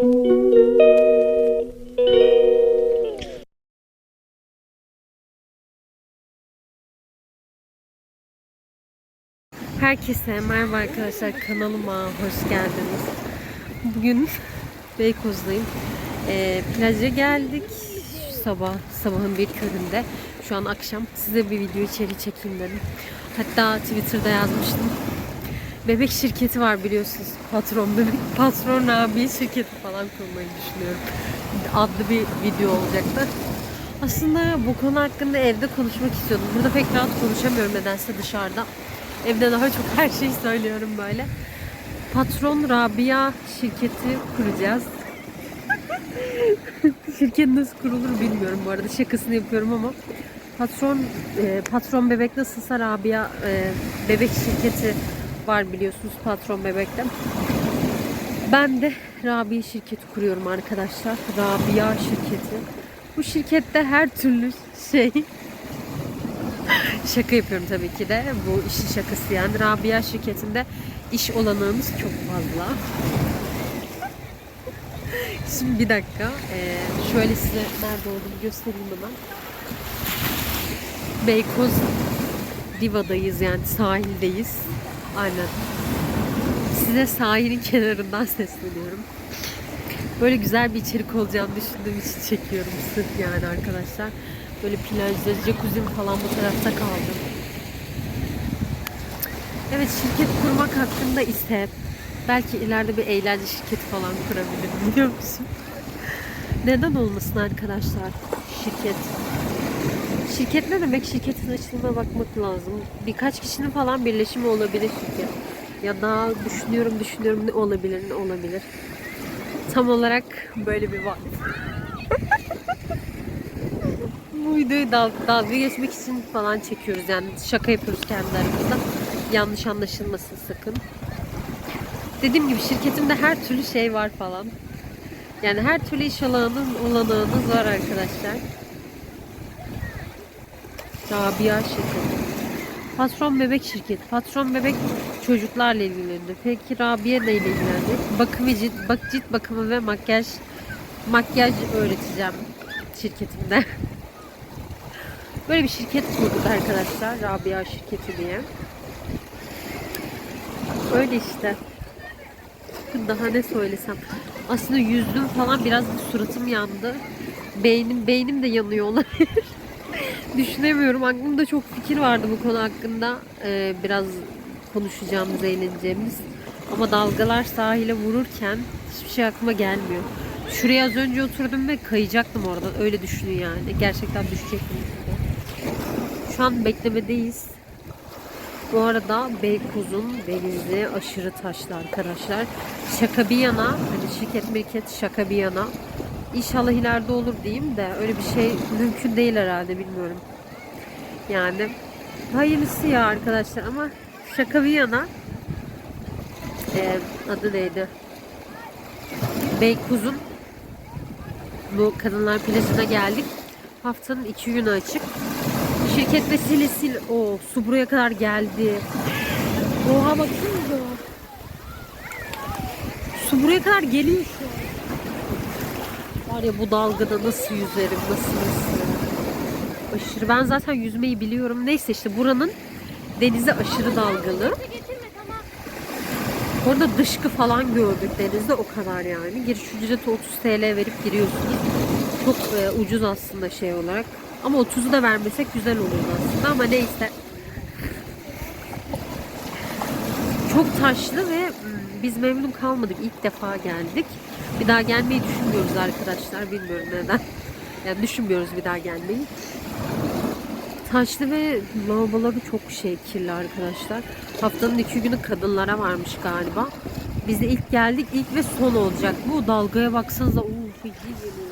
Herkese merhaba arkadaşlar kanalıma hoş geldiniz. Bugün Beykoz'dayım. Ee, plaja geldik sabah sabahın bir köründe. Şu an akşam size bir video içeri çekeyim dedim. Hatta Twitter'da yazmıştım. Bebek şirketi var biliyorsunuz. Patron bebek patron abi şirketi falan kurmayı düşünüyorum. Adlı bir video olacaktı. Aslında bu konu hakkında evde konuşmak istiyordum. Burada pek rahat konuşamıyorum nedense dışarıda. Evde daha çok her şeyi söylüyorum böyle. Patron Rabia şirketi kuracağız. Şirket nasıl kurulur bilmiyorum bu arada şakasını yapıyorum ama patron e, patron bebek nasılsa Rabia e, bebek şirketi var biliyorsunuz patron bebekte. Ben de Rabia şirketi kuruyorum arkadaşlar. Rabia şirketi. Bu şirkette her türlü şey Şaka yapıyorum tabii ki de. Bu işin şakası yani. Rabia şirketinde iş olanağımız çok fazla. Şimdi bir dakika. Ee, şöyle size nerede olduğunu göstereyim hemen. Beykoz Diva'dayız yani sahildeyiz. Aynen. Size sahilin kenarından sesleniyorum. Böyle güzel bir içerik olacağını düşündüğüm için çekiyorum sırf yani arkadaşlar. Böyle plajda, jacuzzi falan bu tarafta kaldım. Evet şirket kurmak hakkında ise belki ileride bir eğlence şirketi falan kurabilirim biliyor musun? Neden olmasın arkadaşlar şirket? Şirket ne demek? Şirketin açılımına bakmak lazım. Birkaç kişinin falan birleşimi olabilir şirket. Ya da düşünüyorum düşünüyorum ne olabilir ne olabilir. Tam olarak böyle bir var. Bu videoyu dal dalga geçmek için falan çekiyoruz yani şaka yapıyoruz kendi aramızda. Yanlış anlaşılmasın sakın. Dediğim gibi şirketimde her türlü şey var falan. Yani her türlü iş alanının olanağınız var arkadaşlar. Rabia şirketi. Patron bebek şirketi. Patron bebek çocuklarla ilgileniyor. Peki Rabia neyle ilgileniyor? Bakım cilt, bak, cilt bakımı ve makyaj makyaj öğreteceğim şirketimde. Böyle bir şirket kurduk arkadaşlar. Rabia şirketi diye. Öyle işte. Daha ne söylesem. Aslında yüzdüm falan biraz bir suratım yandı. Beynim beynim de yanıyor olabilir. Düşünemiyorum. Aklımda çok fikir vardı bu konu hakkında. Ee, biraz konuşacağımız, eğleneceğimiz. Ama dalgalar sahile vururken hiçbir şey aklıma gelmiyor. Şuraya az önce oturdum ve kayacaktım oradan. Öyle düşünün yani. Gerçekten düşecektim. Şu an beklemedeyiz. Bu arada Beykoz'un denizi aşırı taşlı arkadaşlar. Şaka bir yana, hani şirket mirket şaka bir yana. İnşallah ileride olur diyeyim de öyle bir şey mümkün değil herhalde bilmiyorum. Yani hayırlısı ya arkadaşlar ama şaka bir yana e, adı neydi? Beykoz'un bu kadınlar plajına geldik. Haftanın iki günü açık. Şirket vesilesiyle o su buraya kadar geldi. Oha baksanıza. Su buraya kadar geliyor şu an. Var ya bu dalgada nasıl yüzerim nasıl nasıl. Aşırı ben zaten yüzmeyi biliyorum. Neyse işte buranın denizi aşırı dalgalı. Orada dışkı falan gördük denizde o kadar yani. Giriş ücreti 30 TL verip giriyorsunuz. Çok e, ucuz aslında şey olarak. Ama 30'u da vermesek güzel olurdu aslında ama neyse. Çok taşlı ve mm, biz memnun kalmadık. İlk defa geldik. Bir daha gelmeyi düşünmüyoruz arkadaşlar. Bilmiyorum neden. Yani düşünmüyoruz bir daha gelmeyi. Taşlı ve lavaboları çok şey kirli arkadaşlar. Haftanın iki günü kadınlara varmış galiba. Biz de ilk geldik. ilk ve son olacak. Bu dalgaya baksanıza. Uf, feci geliyor.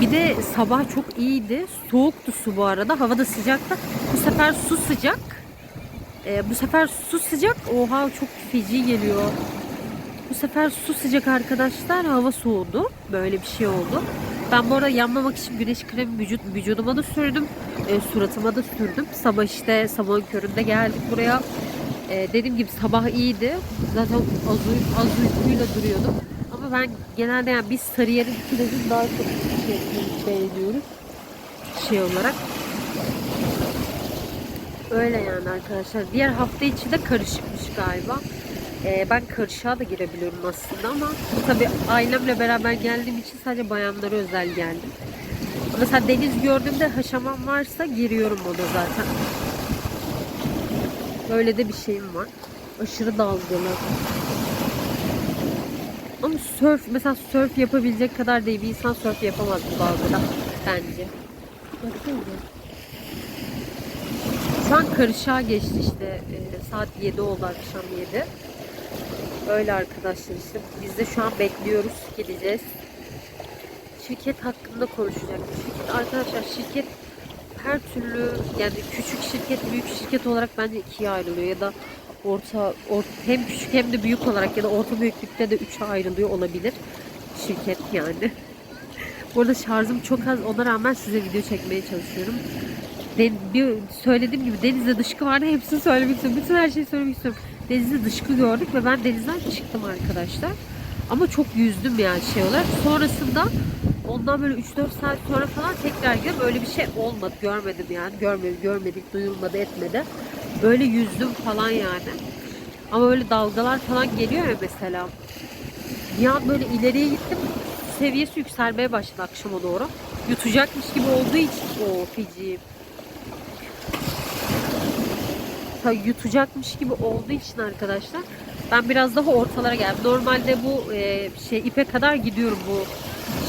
Bir de sabah çok iyiydi. Soğuktu su bu arada. Hava da sıcaktı. Bu sefer su sıcak. Ee, bu sefer su sıcak. Oha çok feci geliyor. Bu sefer su sıcak arkadaşlar. Hava soğudu. Böyle bir şey oldu. Ben bu arada yanmamak için güneş kremi vücut, vücuduma da sürdüm. E, suratıma da sürdüm. Sabah işte sabahın köründe geldik buraya. E, dediğim gibi sabah iyiydi. Zaten az, uy- az uykuyla duruyordum. Ama ben genelde yani biz Sarıyer'in plajını daha çok şey, beğeniyoruz şey olarak. Öyle yani arkadaşlar. Diğer hafta içi de karışıkmış galiba. Ee, ben karışığa da girebiliyorum aslında ama tabii ailemle beraber geldiğim için sadece bayanlara özel geldim. Mesela deniz gördüğümde haşamam varsa giriyorum ona zaten. Böyle de bir şeyim var. Aşırı dalgalı. Ama surf, mesela surf yapabilecek kadar değil. Bir insan surf yapamaz bu dalgada bence. Baksanıza. Şu an karışığa geçti işte. Ee, saat 7 oldu akşam 7. Öyle arkadaşlar işte. Biz de şu an bekliyoruz. Gideceğiz. Şirket hakkında konuşacak. Şirket arkadaşlar şirket her türlü yani küçük şirket büyük şirket olarak bence ikiye ayrılıyor ya da orta, orta hem küçük hem de büyük olarak ya da orta büyüklükte de üçe ayrılıyor olabilir şirket yani. Bu arada şarjım çok az ona rağmen size video çekmeye çalışıyorum. Den, bir söylediğim gibi denizde dışkı vardı hepsini söylemek istiyorum. Bütün her şeyi söylemek istiyorum. Denizde dışkı gördük ve ben denizden çıktım arkadaşlar. Ama çok yüzdüm yani şey olarak. Sonrasında ondan böyle 3-4 saat sonra falan tekrar gidiyorum. Öyle bir şey olmadı. Görmedim yani. Görmedik, görmedik, duyulmadı, etmedi. Böyle yüzdüm falan yani. Ama böyle dalgalar falan geliyor ya mesela. Bir an böyle ileriye gittim. Seviyesi yükselmeye başladı akşama doğru. Yutacakmış gibi olduğu için o Fiji. Yutacakmış gibi olduğu için arkadaşlar ben biraz daha ortalara geldim. Normalde bu e, şey ipe kadar gidiyorum bu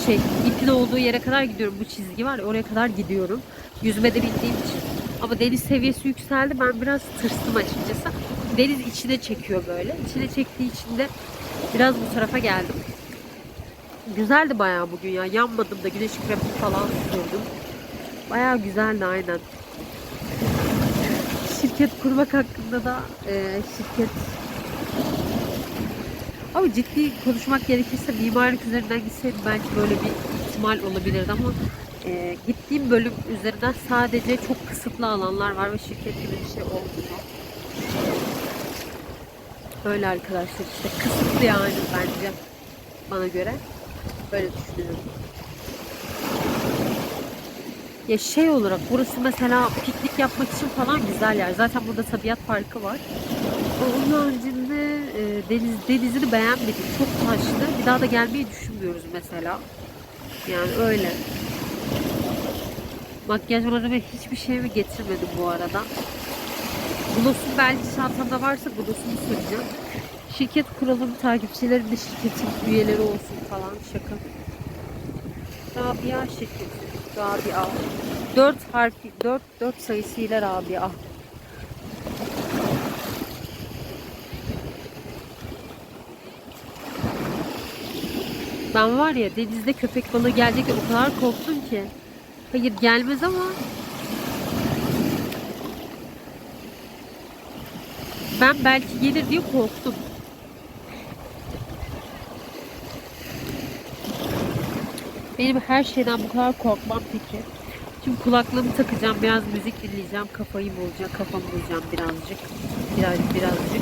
şey ipin olduğu yere kadar gidiyorum. Bu çizgi var ya, oraya kadar gidiyorum. Yüzme de bildiğim için. Ama deniz seviyesi yükseldi. Ben biraz tırstım açıkçası. Deniz içine çekiyor böyle. İçine çektiği için de biraz bu tarafa geldim. Güzeldi bayağı bugün ya. Yanmadım da güneş kremi falan sürdüm. Bayağı güzeldi aynen. Şirket kurmak hakkında da e, şirket ama ciddi konuşmak gerekirse mimarlık üzerinden gitseydim belki böyle bir ihtimal olabilirdi ama e, gittiğim bölüm üzerinden sadece çok kısıtlı alanlar var ve şirket gibi bir şey olmuyor. Öyle arkadaşlar işte kısıtlı yani bence bana göre. Böyle düşünüyorum. Ya şey olarak burası mesela piknik yapmak için falan güzel yer. Zaten burada tabiat parkı var. Onun haricinde e, deniz, denizini beğenmedim. Çok taşlı. Bir daha da gelmeyi düşünmüyoruz mesela. Yani öyle. Makyaj malzeme hiçbir şeyimi getirmedim bu arada. Gloss'um belki çantamda varsa Gloss'umu süreceğim. Şirket kuralım takipçilerim de şirketin üyeleri olsun falan şaka. Rabia şirketi. Rabia. 4 harfi 4 4 sayısıyla Rabia. Ben var ya denizde köpek balığı gelecek o kadar korktum ki. Hayır gelmez ama ben belki gelir diye korktum. Benim her şeyden bu kadar korkmam peki. Şimdi kulaklığımı takacağım, biraz müzik dinleyeceğim, kafayı bulacağım, kafamı bulacağım birazcık. Biraz, birazcık.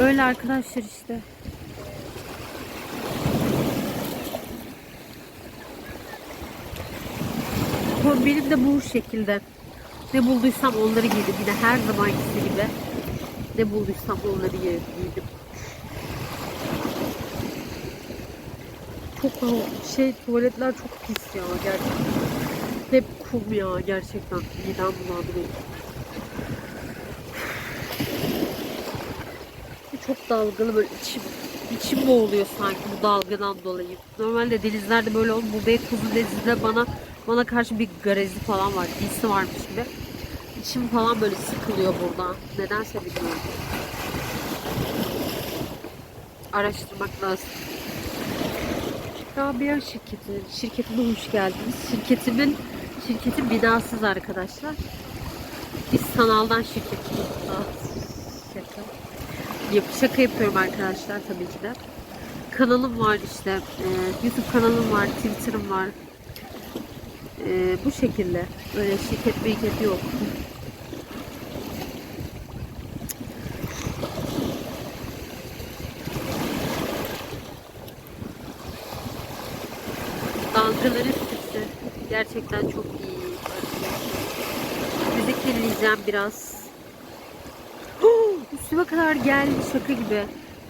Öyle arkadaşlar işte. Kombinim de bu şekilde. Ne bulduysam onları giydim. Yine her zamankisi gibi. Ne bulduysam onları giydim. Çok şey tuvaletler çok pis ya gerçekten. Hep kum ya gerçekten. Midem bulandı. Çok dalgalı böyle içim, içim boğuluyor sanki bu dalgadan dolayı. Normalde denizlerde böyle olur. Bu Beykoz'un denizinde bana bana karşı bir garezi falan var. Hissi varmış gibi. İçim falan böyle sıkılıyor burada. Nedense bilmiyorum. Araştırmak lazım. Rabia şirketi. Şirketime hoş geldiniz. Şirketimin şirketin binasız arkadaşlar. Biz sanaldan şaka. Yap, şaka yapıyorum arkadaşlar tabii ki de. Kanalım var işte. Ee, YouTube kanalım var. Twitter'ım var. Ee, bu şekilde. Öyle şirket biriketi yok. Gerçekten çok iyi. Müzik dinleyeceğim biraz. Üstüme kadar geldi şaka gibi.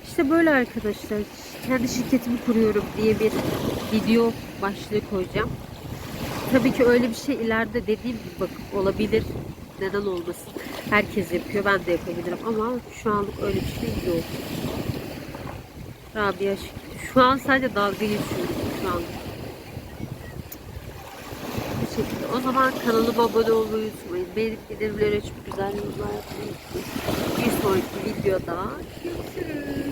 İşte böyle arkadaşlar. Kendi şirketimi kuruyorum diye bir video başlığı koyacağım. Tabii ki öyle bir şey ileride dediğim gibi bak olabilir. Neden olmasın? Herkes yapıyor. Ben de yapabilirim ama şu anlık öyle bir şey yok. Rabia şirketi. Şu an sadece dalga geçiyorum şu an. Şekilde. O zaman kanalıma abone olmayı unutmayın. Benim bildirimleri açıp güzel yorumlar yapmayı unutmayın. Bir sonraki videoda görüşürüz.